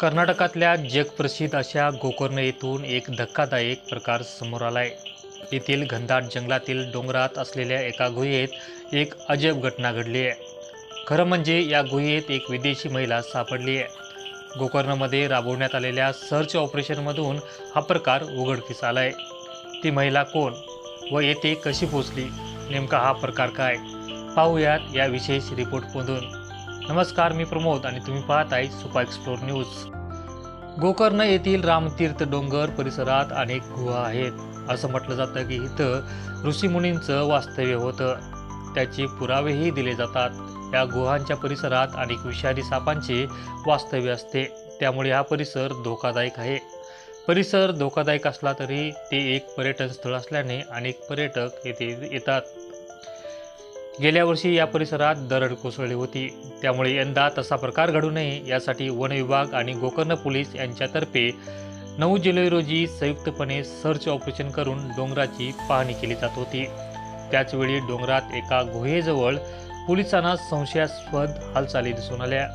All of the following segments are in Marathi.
कर्नाटकातल्या जगप्रसिद्ध अशा गोकर्ण येथून एक धक्कादायक प्रकार समोर आलाय. येथील घनदाट जंगलातील डोंगरात असलेल्या एका गुहेत एक अजब घटना घडली आहे. खरं म्हणजे या गुहेत एक विदेशी महिला सापडली आहे. गोकर्णमध्ये राबवण्यात आलेल्या सर्च ऑपरेशनमधून हा प्रकार उघडकीस आलाय. ती महिला कोण व येथे कशी पोचली? नेमका हा प्रकार काय? पाहूयात या विशेष रिपोर्टमधून नमस्कार मी प्रमोद आणि तुम्ही पाहत आहे सुपा एक्सप्लोर न्यूज. गोकर्ण येथील रामतीर्थ डोंगर परिसरात अनेक गुहा आहेत. असं म्हटलं जातं की इथं ऋषीमुनींचं वास्तव्य होतं. त्याचे पुरावेही दिले जातात. या गुहांच्या परिसरात अनेक विषारी सापांचे वास्तव्य असते. त्यामुळे हा परिसर धोकादायक आहे. परिसर धोकादायक असला तरी ते एक पर्यटन स्थळ असल्याने अनेक पर्यटक येथे येतात. गेल्या वर्षी या परिसरात दरड कोसळली होती. त्यामुळे यंदा तसा प्रकार घडू नये यासाठी वन विभाग आणि गोकर्ण पोलीस यांच्यातर्फे नऊ जुलै रोजी संयुक्तपणे सर्च ऑपरेशन करून डोंगराची पाहणी केली जात होती. त्याचवेळी डोंगरात एका गुहेजवळ पोलिसांना संशयास्पद हालचाली दिसून आल्या.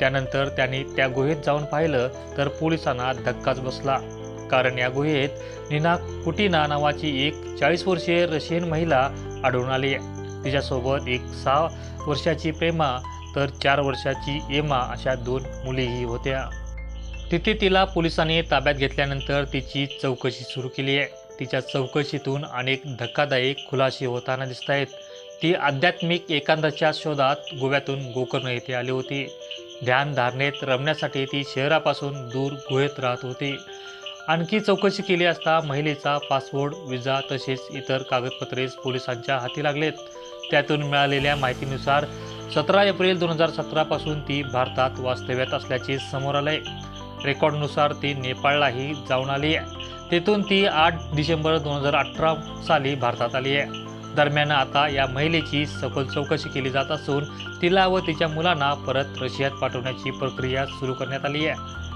त्यानंतर त्यांनी त्या गुहेत जाऊन पाहिलं तर पोलिसांना धक्काच बसला. कारण या गुहेत निना कुटिना नावाची एक चाळीस वर्षीय रशियन महिला आढळून आली. तिच्यासोबत एक सहा वर्षाची प्रेमा तर चार वर्षाची एमा अशा दोन मुलीही होत्या. तिथे तिला पोलिसांनी ताब्यात घेतल्यानंतर तिची चौकशी सुरू केली आहे. तिच्या चौकशीतून अनेक धक्कादायक खुलासे होताना दिसत आहेत. ती आध्यात्मिक एकांताच्या शोधात गोव्यातून गोकर्ण येथे आली होती. ध्यानधारणेत रमण्यासाठी ती शहरापासून दूर गुहेत राहत होती. आणखी चौकशी केली असता महिलेचा पासपोर्ट विजा तसेच इतर कागदपत्रे पोलिसांच्या हाती लागलेत. त्यातून मिळालेल्या माहितीनुसार सतरा एप्रिल दोन हजार सतरापासून ती भारतात वास्तव्यात असल्याचे समोर आले रेकॉर्डनुसार ती नेपाळलाही जाऊन आली आहे. तेथून ती आठ डिसेंबर दोन हजार अठरा साली भारतात आली आहे. दरम्यान आता या महिलेची सखोल चौकशी केली जात असून तिला व तिच्या मुलांना परत रशियात पाठवण्याची प्रक्रिया सुरू करण्यात आली आहे.